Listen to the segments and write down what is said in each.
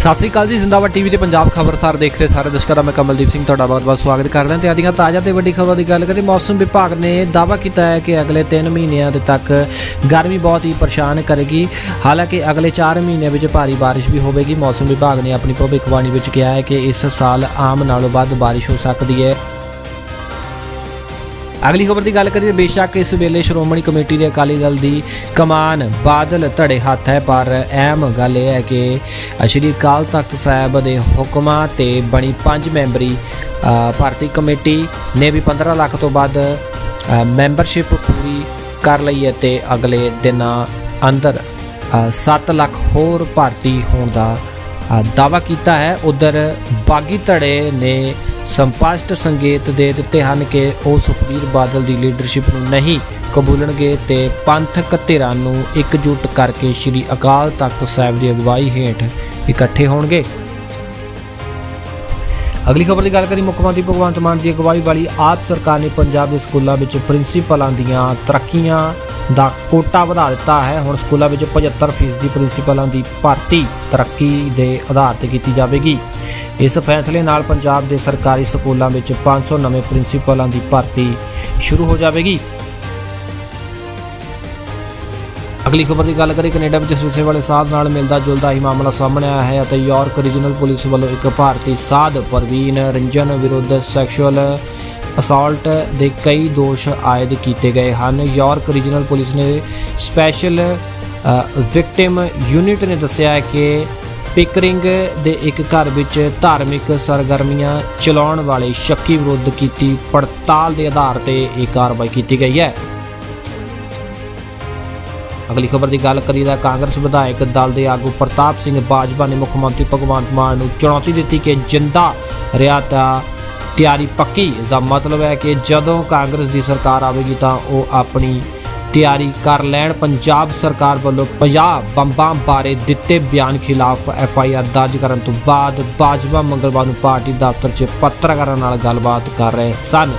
ਸਤਿ ਸ੍ਰੀ ਅਕਾਲ ਜੀ, ਜ਼ਿੰਦਾਬਾਦ ਟੀਵੀ ਤੇ ਪੰਜਾਬ ਖਬਰਸਾਰ ਦੇਖ ਰਹੇ ਸਾਰੇ ਦਰਸ਼ਕਾਂ ਦਾ ਮੈਂ ਕਮਲਦੀਪ ਸਿੰਘ ਤੁਹਾਡਾ ਬਹੁਤ-ਬਹੁਤ ਸਵਾਗਤ ਕਰਦਾ ਹਾਂ ਤੇ ਆਦੀਆਂ ਤਾਜ਼ਾ ਤੇ ਵੱਡੀ ਖਬਰਾਂ ਦੀ ਗੱਲ ਕਰੀਏ, ਮੌਸਮ ਵਿਭਾਗ ਨੇ ਦਾਅਵਾ ਕੀਤਾ ਹੈ ਕਿ ਅਗਲੇ 3 ਮਹੀਨਿਆਂ ਦੇ ਤੱਕ ਗਰਮੀ ਬਹੁਤ ਹੀ ਪਰੇਸ਼ਾਨ ਕਰੇਗੀ। ਹਾਲਾਂਕਿ ਅਗਲੇ 4 ਮਹੀਨਿਆਂ ਵਿੱਚ ਭਾਰੀ ਬਾਰਿਸ਼ ਵੀ ਹੋਵੇਗੀ। ਮੌਸਮ ਵਿਭਾਗ ਨੇ ਆਪਣੀ ਭਵਿੱਖਬਾਣੀ ਵਿੱਚ ਕਿਹਾ ਹੈ ਕਿ ਇਸ ਸਾਲ ਆਮ ਨਾਲੋਂ ਵੱਧ ਬਾਰਿਸ਼ ਹੋ ਸਕਦੀ ਹੈ। ਅਗਲੀ ਖਬਰ ਦੀ ਗੱਲ ਕਰੀਏ ਬੇਸ਼ੱਕ ਇਸ ਵੇਲੇ ਸ਼੍ਰੋਮਣੀ ਕਮੇਟੀ ਦੇ ਅਕਾਲੀ ਦਲ ਦੀ ਕਮਾਨ ਬਾਦਲ ਧੜੇ ਹੱਥ ਹੈ ਪਰ ਅਹਿਮ ਗੱਲ ਇਹ ਹੈ ਕਿ ਸ਼੍ਰੀ ਅਕਾਲ ਤਖਤ ਸਾਹਿਬ ਦੇ ਹੁਕਮਾਂ ਤੇ ਬਣੀ ਪੰਜ ਮੈਂਬਰੀ ਭਾਰਤੀ ਕਮੇਟੀ ਨੇ ਵੀ 15 ਲੱਖ ਤੋਂ ਵੱਧ ਮੈਂਬਰਸ਼ਿਪ ਪੂਰੀ ਕਰ ਲਈ ਹੈ ਤੇ ਅਗਲੇ ਦਿਨਾਂ ਅੰਦਰ 7 ਲੱਖ ਹੋਰ ਭਾਰਤੀ ਹੋਣ ਦਾ ਅ, ਦਾਅਵਾ ਕੀਤਾ ਹੈ। ਉਧਰ ਬਾਗੀ ਧੜੇ ਨੇ ਸੰਪਸ਼ਟ ਸੰਕੇਤ ਦੇ ਦਿੱਤੇ ਹਨ ਕਿ ਉਹ ਸੁਖਬੀਰ ਬਾਦਲ ਦੀ ਲੀਡਰਸ਼ਿਪ ਨੂੰ ਨਹੀਂ ਕਬੂਲਣਗੇ ਤੇ ਪੰਥਕ ਧਿਰਾਂ ਨੂੰ ਇਕਜੁੱਟ ਕਰਕੇ ਸ੍ਰੀ ਅਕਾਲ ਤਖਤ ਸਾਹਿਬ ਦੀ ਅਗਵਾਈ ਹੇਠ ਇਕੱਠੇ ਹੋਣਗੇ। ਅਗਲੀ ਖਬਰ ਦੀ ਗੱਲ ਕਰੀ ਮੁੱਖ ਮੰਤਰੀ ਭਗਵੰਤ ਮਾਨ ਦੀ ਅਗਵਾਈ ਵਾਲੀ ਆਪ ਸਰਕਾਰ ਨੇ ਪੰਜਾਬ ਦੇ ਸਕੂਲਾਂ ਵਿੱਚ ਪ੍ਰਿੰਸੀਪਲਾਂ ਦੀਆਂ ਤਰੱਕੀਆਂ ਦਾ ਕੋਟਾ ਵਧਾ ਦਿੱਤਾ ਹੈ। ਹੁਣ ਸਕੂਲਾਂ ਵਿੱਚ 75% ਦੀ ਪ੍ਰਿੰਸੀਪਲਾਂ ਦੀ ਭਰਤੀ ਤਰੱਕੀ ਦੇ ਆਧਾਰ ਤੇ ਕੀਤੀ ਜਾਵੇਗੀ। ਇਸ ਫੈਸਲੇ ਨਾਲ ਪੰਜਾਬ ਦੇ ਸਰਕਾਰੀ ਸਕੂਲਾਂ ਵਿੱਚ 500 ਨਵੇਂ ਪ੍ਰਿੰਸੀਪਲਾਂ ਦੀ ਭਰਤੀ ਸ਼ੁਰੂ ਹੋ ਜਾਵੇਗੀ। ਅਗਲੀ ਖਬਰ ਦੀ ਗੱਲ ਕਰੀ ਕੈਨੇਡਾ ਵਿੱਚ ਸਵਿਸੇ ਵਾਲੇ ਸਾਧ ਨਾਲ ਮਿਲਦਾ ਜੁਲਦਾ ਹੀ ਮਾਮਲਾ ਸਾਹਮਣੇ ਆਇਆ ਹੈ ਅਤੇ ਯਾਰਕ ਰੀਜਨਲ ਪੁਲਿਸ ਵੱਲੋਂ ਇੱਕ ਭਾਰਤੀ ਸਾਧ ਪ੍ਰਵੀਨ ਰੰਜਨ ਵਿਰੁੱਧ ਸੈਕਸ਼ੂਅਲ ਅਸਾਲਟ ਦੇ ਕਈ ਦੋਸ਼ ਆਇਦ ਕੀਤੇ ਗਏ ਹਨ। ਯਾਰਕ ਰੀਜਨਲ ਪੁਲਿਸ ਨੇ ਸਪੈਸ਼ਲ ਵਿਕਟਿਮ ਯੂਨਿਟ ਨੇ ਦੱਸਿਆ ਹੈ ਕਿ ਪਿਕਰਿੰਗ ਦੇ ਇੱਕ ਘਰ ਵਿੱਚ ਧਾਰਮਿਕ ਸਰਗਰਮੀਆਂ ਚਲਾਉਣ ਵਾਲੇ ਸ਼ੱਕੀ ਵਿਰੁੱਧ ਕੀਤੀ ਪੜਤਾਲ ਦੇ ਆਧਾਰ ਤੇ ਇਹ ਕਾਰਵਾਈ ਕੀਤੀ ਗਈ ਹੈ। ਅਗਲੀ ਖਬਰ ਦੀ ਗੱਲ ਕਰੀਏ ਤਾਂ ਕਾਂਗਰਸ ਵਿਧਾਇਕ ਦਲ ਦੇ ਆਗੂ ਪ੍ਰਤਾਪ ਸਿੰਘ ਬਾਜਵਾ ਨੇ ਮੁੱਖ ਮੰਤਰੀ ਭਗਵੰਤ ਮਾਨ ਨੂੰ ਚੁਣੌਤੀ ਦਿੱਤੀ ਕਿ ਜਿੰਦਾ ਰਿਹਾ ਤਾਂ ਤਿਆਰੀ ਪੱਕੀ। ਇਸ ਦਾ ਮਤਲਬ ਹੈ ਕਿ ਜਦੋਂ ਕਾਂਗਰਸ ਦੀ ਸਰਕਾਰ ਆਵੇਗੀ ਤਾਂ ਉਹ ਆਪਣੀ ਤਿਆਰੀ ਕਰ ਲੈਣ। ਪੰਜਾਬ ਸਰਕਾਰ ਵੱਲੋਂ 50 ਬੰਬਾਂ ਬਾਰੇ ਦਿੱਤੇ ਬਿਆਨ ਖਿਲਾਫ ਐਫ ਆਈ ਆਰ ਦਰਜ ਕਰਨ ਤੋਂ ਬਾਅਦ ਬਾਜਵਾ ਮੰਗਲਵਾਰ ਨੂੰ ਪਾਰਟੀ ਦਫ਼ਤਰ 'ਚ ਪੱਤਰਕਾਰਾਂ ਨਾਲ ਗੱਲਬਾਤ ਕਰ ਰਹੇ ਸਨ।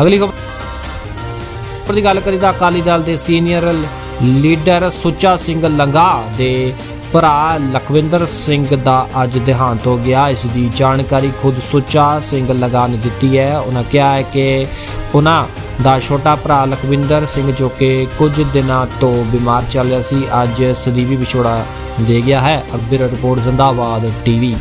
ਅਗਲੀ ਖਬਰ ਦੀ ਗੱਲ ਕਰੀ ਤਾਂ ਅਕਾਲੀ ਦਲ ਦੇ ਸੀਨੀਅਰ ਲੀਡਰ ਸੁੱਚਾ ਸਿੰਘ ਲੰਗਾ ਦੇ ਭਰਾ ਲਖਵਿੰਦਰ ਸਿੰਘ ਦਾ ਅੱਜ ਦੇਹਾਂਤ ਹੋ ਗਿਆ। ਇਸ ਦੀ ਜਾਣਕਾਰੀ ਖੁਦ ਸੁੱਚਾ ਸਿੰਘ ਲੰਗਾ ਨੇ ਦਿੱਤੀ ਹੈ। ਉਹਨਾਂ ਕਿਹਾ ਹੈ ਕਿ ਉਹਨਾਂ ਦਾ ਛੋਟਾ ਭਰਾ ਲਖਵਿੰਦਰ ਸਿੰਘ ਜੋ ਕਿ ਕੁਝ ਦਿਨਾਂ ਤੋਂ ਬਿਮਾਰ ਚੱਲ ਰਿਹਾ ਸੀ, ਅੱਜ ਸਦੀਵੀ ਵਿਛੋੜਾ ਦੇ ਗਿਆ ਹੈ। Akbar report, Zindabad TV.